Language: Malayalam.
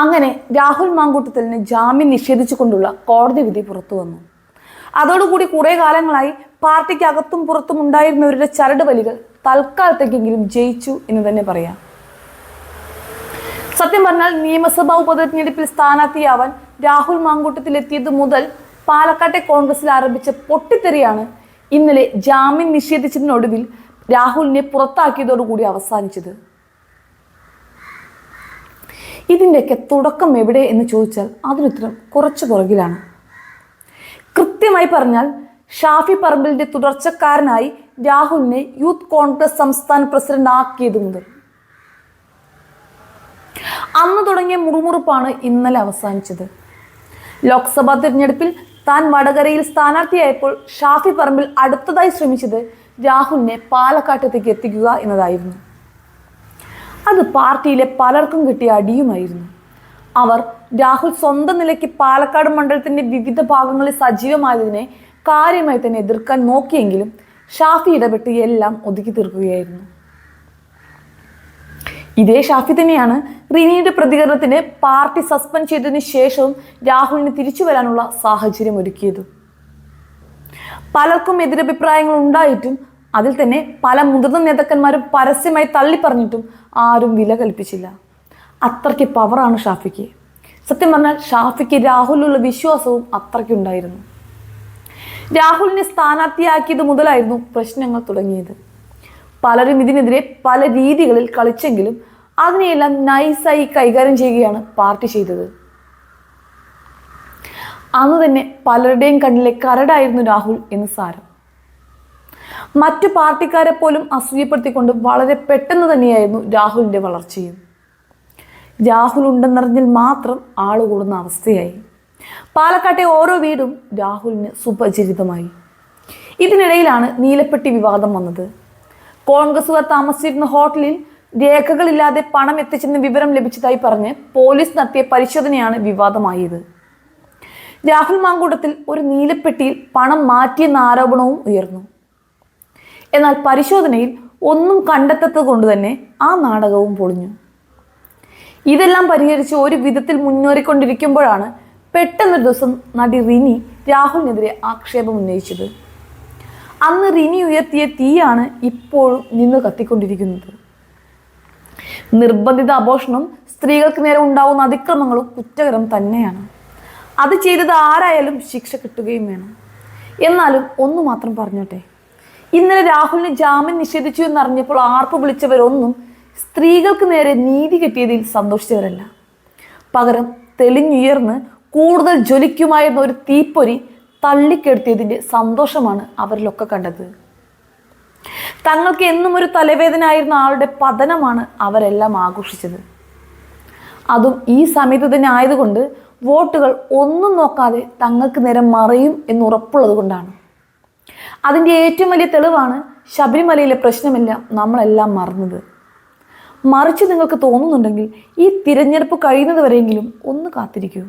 അങ്ങനെ രാഹുൽ മാങ്കൂട്ടത്തലിന് ജാമ്യം നിഷേധിച്ചുകൊണ്ടുള്ള കോടതി വിധി പുറത്തു വന്നു. അതോടുകൂടി കുറെ കാലങ്ങളായി പാർട്ടിക്ക് അകത്തും പുറത്തും ഉണ്ടായിരുന്നവരുടെ ചരട് വലികൾ തൽക്കാലത്തേക്കെങ്കിലും ജയിച്ചു എന്ന് തന്നെ പറയാം. സത്യം പറഞ്ഞാൽ നിയമസഭാ ഉപതെരഞ്ഞെടുപ്പിൽ സ്ഥാനാർത്ഥിയാവാൻ രാഹുൽ മാങ്കൂട്ടത്തിൽ എത്തിയത് മുതൽ പാലക്കാട്ടെ കോൺഗ്രസിൽ ആരംഭിച്ച പൊട്ടിത്തെറിയാണ് ഇന്നലെ ജാമ്യം നിഷേധിച്ചതിനൊടുവിൽ രാഹുലിനെ പുറത്താക്കിയതോടുകൂടി അവസാനിച്ചത്. ഇതിന്റെയൊക്കെ തുടക്കം എവിടെ എന്ന് ചോദിച്ചാൽ അതിനുത്തരം കുറച്ച് പുറകിലാണ്. കൃത്യമായി പറഞ്ഞാൽ ഷാഫി പറമ്പിലിന്റെ തുടർച്ചക്കാരനായി രാഹുലിനെ യൂത്ത് കോൺഗ്രസ് സംസ്ഥാന പ്രസിഡന്റ് ആക്കിയത് മുതൽ. അന്ന് തുടങ്ങിയ മുറുമുറുപ്പാണ് ഇന്നലെ അവസാനിച്ചത്. ലോക്സഭാ തിരഞ്ഞെടുപ്പിൽ താൻ വടകരയിൽ സ്ഥാനാർത്ഥിയായപ്പോൾ ഷാഫി പറമ്പിൽ അടുത്തതായി ശ്രമിച്ചത് രാഹുലിനെ പാലക്കാട്ടത്തേക്ക് എത്തിക്കുക എന്നതായിരുന്നു. അത് പാർട്ടിയിലെ പലർക്കും കിട്ടിയ അടിയുമായിരുന്നു. അവർ രാഹുൽ സ്വന്തം നിലയ്ക്ക് പാലക്കാട് മണ്ഡലത്തിന്റെ വിവിധ ഭാഗങ്ങളിൽ സജീവമായതിനെ കാര്യമായി തന്നെ എതിർക്കാൻ നോക്കിയെങ്കിലും ഷാഫി ഇടപെട്ട് എല്ലാം ഒതുക്കി തീർക്കുകയായിരുന്നു. ഇതേ ഷാഫി തന്നെയാണ് റിനിയുടെ പ്രതികരണത്തിന് പാർട്ടി സസ്പെൻഡ് ചെയ്തതിനു ശേഷവും രാഹുലിന് തിരിച്ചു വരാനുള്ള സാഹചര്യം ഒരുക്കിയത്. പലർക്കും എതിരഭിപ്രായങ്ങൾ ഉണ്ടായിട്ടും അതിൽ തന്നെ പല മുതിർന്ന നേതാക്കന്മാരും പരസ്യമായി തള്ളിപ്പറഞ്ഞിട്ടും ആരും വില കൽപ്പിച്ചില്ല. അത്രയ്ക്ക് പവറാണ് ഷാഫിക്ക്. സത്യം പറഞ്ഞാൽ ഷാഫിക്ക് രാഹുലിലുള്ള വിശ്വാസവും അത്രയ്ക്കുണ്ടായിരുന്നു രാഹുലിനെ സ്ഥാനാർത്ഥിയാക്കിയത് മുതലായിരുന്നു പ്രശ്നങ്ങൾ തുടങ്ങിയത്. പലരും ഇതിനെതിരെ പല രീതികളിൽ കളിച്ചെങ്കിലും അതിനെയെല്ലാം നൈസായി കൈകാര്യം ചെയ്യുകയാണ് പാർട്ടി ചെയ്തത്. അന്ന് തന്നെ പലരുടെയും കണ്ണിലെ കരടായിരുന്നു രാഹുൽ എന്ന് സാരം. മറ്റു പാർട്ടിക്കാരെ പോലും അസൂയപ്പെടുത്തിക്കൊണ്ട് വളരെ പെട്ടെന്ന് തന്നെയായിരുന്നു രാഹുലിന്റെ വളർച്ചയും. രാഹുൽ ഉണ്ടെന്നറിഞ്ഞാൽ മാത്രം ആൾ കൂടുന്ന അവസ്ഥയായി. പാലക്കാട്ടെ ഓരോ വീടും രാഹുലിന് സുപരിചിതമായി. ഇതിനിടയിലാണ് നീലപ്പെട്ടി വിവാദം വന്നത്. കോൺഗ്രസുകാർ താമസിച്ചിരുന്ന ഹോട്ടലിൽ രേഖകളില്ലാതെ പണം എത്തിച്ചെന്ന് വിവരം ലഭിച്ചതായി പറഞ്ഞ് പോലീസ് നടത്തിയ പരിശോധനയാണ് വിവാദമായത്. രാഹുൽ മാങ്കൂട്ടത്തിൽ ഒരു നീലപ്പെട്ടിയിൽ പണം മാറ്റിയെന്ന ആരോപണവും ഉയർന്നു. എന്നാൽ പരിശോധനയിൽ ഒന്നും കണ്ടെത്തത്തത് കൊണ്ട് തന്നെ ആ നാടകവും പൊളിഞ്ഞു. ഇതെല്ലാം പരിഹരിച്ച് ഒരു വിധത്തിൽ മുന്നേറിക്കൊണ്ടിരിക്കുമ്പോഴാണ് പെട്ടെന്നൊരു ദിവസം നടി റിനി രാഹുലിനെതിരെ ആക്ഷേപം ഉന്നയിച്ചത്. അന്ന് റിനി ഉയർത്തിയ തീയാണ് ഇപ്പോഴും നിന്ന് കത്തിക്കൊണ്ടിരിക്കുന്നത്. നിർബന്ധിത അപോഷണം സ്ത്രീകൾക്ക് നേരെ ഉണ്ടാവുന്ന അതിക്രമങ്ങളും കുറ്റകരം തന്നെയാണ്. അത് ചെയ്തത് ആരായാലും ശിക്ഷ കിട്ടുകയും വേണം. എന്നാലും ഒന്നു മാത്രം പറഞ്ഞോട്ടെ. ഇന്നലെ രാഹുലിന് ജാമ്യം നിഷേധിച്ചു എന്നറിഞ്ഞപ്പോൾ ആർപ്പ് വിളിച്ചവരൊന്നും സ്ത്രീകൾക്ക് നേരെ നീതി കിട്ടിയതിൽ സന്തോഷിച്ചവരല്ല. പകരം തെളിഞ്ഞുയർന്ന് കൂടുതൽ ജ്വലിക്കുമായിരുന്ന ഒരു തീപ്പൊരി തള്ളിക്കെടുത്തിയതിന്റെ സന്തോഷമാണ് അവരിലൊക്കെ കണ്ടത്. തങ്ങൾക്ക് എന്നും ഒരു തലവേദന ആയിരുന്ന ആളുടെ പതനമാണ് അവരെല്ലാം ആഘോഷിച്ചത്. അതും ഈ സമയത്ത് തന്നെ ആയതുകൊണ്ട് വോട്ടുകൾ ഒന്നും നോക്കാതെ തങ്ങൾക്ക് നേരെ മറയും എന്ന് ഉറപ്പുള്ളത് കൊണ്ടാണ്. അതിന്റെ ഏറ്റവും വലിയ തെളിവാണ് ശബരിമലയിലെ പ്രശ്നമില്ല നമ്മളെല്ലാം മറന്നത്. മറിച്ച് നിങ്ങൾക്ക് തോന്നുന്നുണ്ടെങ്കിൽ ഈ തിരഞ്ഞെടുപ്പ് കഴിയുന്നത് വരെയെങ്കിലും ഒന്ന് കാത്തിരിക്കൂ.